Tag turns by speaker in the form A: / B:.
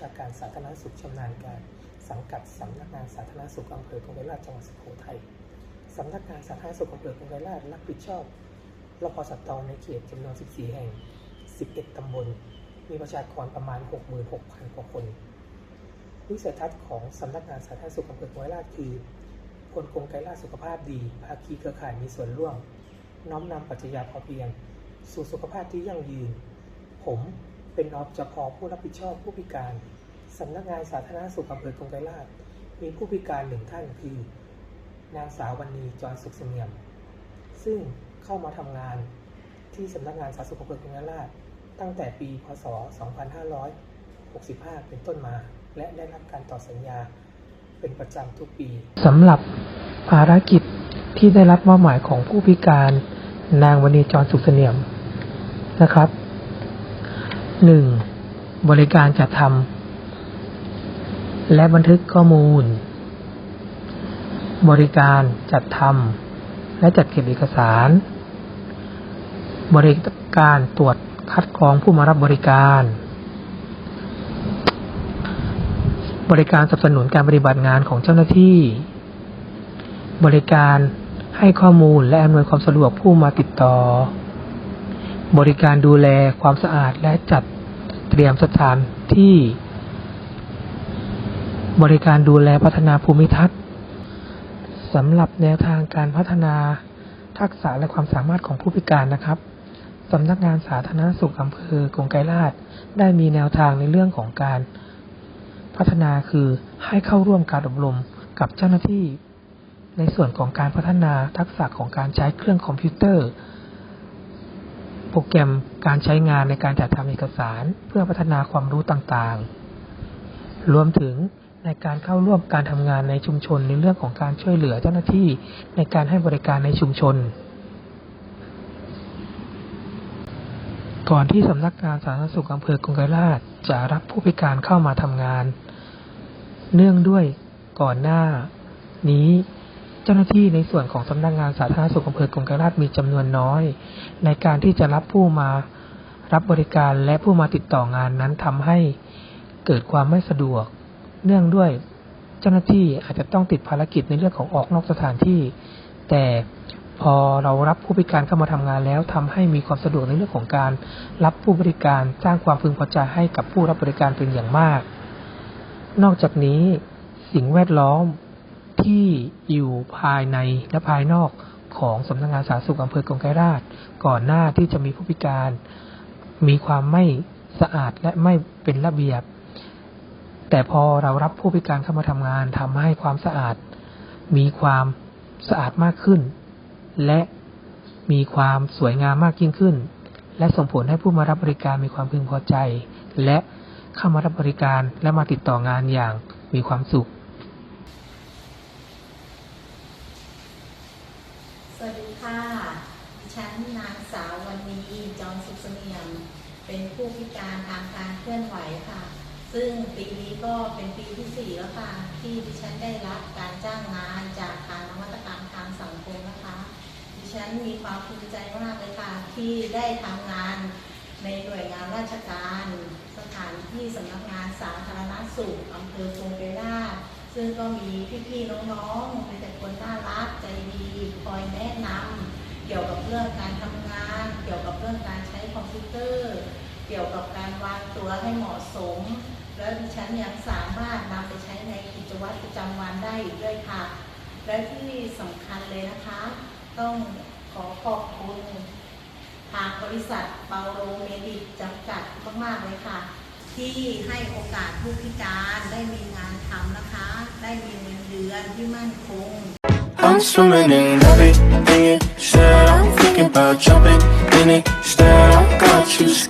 A: ชาการสาธารณสุขชำนาญการสังกัดสำนักงานสาธารณสุขอำเภอกงไกรลาษจังหวัดสุโขทัยสำนักงานสาธารณสุขอำเภอกงไกรลาษรับผิดชอบรพสตในเขตจำนวน 14 แห่ง 11 ตำบล มีประชากรประมาณ 66,000 กว่าคน วิสัยทัศน์ของสำนักงานสาธารณสุขอำเภอกงไกรลาษคือ คนกงไกรลาสุขภาพดี ภาคีเครือข่ายมีส่วนร่วม น้อมนำปรัชญาพอเพียง สู่สุขภาพที่ยั่งยืน ผมเป็นอจพผู้รับผิดชอบผู้พิการสำนักงานสาธารณสุขอำเภอกงไกรลาษมีผู้พิการหนึ่งท่านคือนางสาววันนีจรสุขเสงี่ยม ซึ่งเข้ามาทำงานที่สำนักงานสาธารณสุขอำเภอกงไกรลาษตั้งแต่ปีพศ 2565 เป็นต้นมา และได้รับการต่อสัญญาเป็นประจำทุกปีสำหรับภารกิจที่ได้รับมอบหมายของผู้พิการนางวันนีจรสุขเสงี่ยมนะครับหนึ่งบริการจัดทำและบันทึกข้อมูล บริการจัดทำและจัดเก็บเอกสาร บริการตรวจคัดกรองผู้มารับบริการ บริการสนับสนุนการปฏิบัติงานของเจ้าหน้าที่ บริการให้ข้อมูลและอำนวยความสะดวกผู้มาติดต่อ บริการดูแลความสะอาดและจัดเตรียมสถานที่ บริการดูแลพัฒนาภูมิทัศน์สำหรับแนวทางการพัฒนาทักษะและความสามารถของผู้พิการนะครับสำนักงานสาธารณสุขอำเภอกงไกรลาษได้มีแนวทางในเรื่องของการ พัฒนาคือให้เข้าร่วมการอบรมกับเจ้าหน้าที่ ในส่วนของการพัฒนาทักษะของการใช้เครื่องคอมพิวเตอร์ โปรแกรมการใช้งานในการจัดทำเอกสารเพื่อพัฒนาความรู้ต่างๆ รวมถึงในการเข้าร่วมการทำงานในชุมชนในเรื่องของการช่วยเหลือเจ้าหน้าที่ในการให้บริการในชุมชน ก่อนที่สำนักงานสาธารณสุขอำเภอกงไกรลาษจะรับผู้พิการเข้ามาทำงาน เนื่องด้วยก่อนหน้า นี้เจ้าหน้าที่ในส่วนของสำนักงานสาธารณสุขอำเภอกงกราษมีจำนวนน้อย ในการที่จะรับผู้มารับบริการและผู้มาติดต่องานนั้นทำให้เกิดความไม่สะดวก เนื่องด้วยเจ้าหน้าที่อาจจะต้องติดภารกิจในเรื่องของออกนอกสถานที่ แต่พอเรารับผู้พิการเข้ามาทำงานแล้วทำให้มีความสะดวกในเรื่องของการ รับผู้บริการสร้างความพึงพอใจให้กับผู้รับบริการเป็นอย่างมาก นอกจากนี้สิ่งแวดล้อมที่อยู่ภายในและภายนอกของสำนักงานสาธารณสุขอำเภอกงไกรราช ก่อนหน้าที่จะมีผู้พิการ มีความไม่สะอาดและไม่เป็นระเบียบ แต่พอเรารับผู้พิการเข้ามาทำงานทำให้ความสะอาด มีความสะอาดมากขึ้น และมีความสวยงามมากยิ่งขึ้น และส่งผลให้ผู้มารับบริการมีความพึงพอใจ และ เข้ามารับบริการและมาติดต่องานอย่างมีความสุข
B: สวัสดีค่ะ ดิฉันนางสาววันนีจอมสุขเสียม เป็นผู้พิการทางการเคลื่อนไหวค่ะ ซึ่งปีนี้ก็เป็นปีที่สี่แล้วค่ะ ที่ดิฉันได้รับการจ้างงานจากทางนวัตกรรมทางสังคมนะคะ ดิฉันมีความภูมิใจมากเลยค่ะที่ได้ทำงาน ในหน่วยงานราชการ สถานที่สำนักงานสาธารณสุขอำเภอโพงเปราซึ่งก็มีพี่ๆน้องๆมีแต่คนน่ารักใจดีคอยแนะนำเกี่ยวกับเรื่องการทำงาน เกี่ยวกับเรื่องการใช้คอมพิวเตอร์ เกี่ยวกับการวางตัวให้เหมาะสม แล้วดิฉันยังสามารถนำไปใช้ในกิจวัตรประจำวันได้อีกด้วยค่ะ และที่สำคัญเลยนะคะ ต้องขอขอบคุณ ทางบริษัทเปาโลเมดิกจำกัดมากๆเลยค่ะ ที่ให้โอกาสผู้พิการได้มีงานทำนะคะ ได้มีเงินเดือนที่มั่นคง
C: I'm swimming in everything you said. I'm thinking about jumping in it. Instead, I got you scared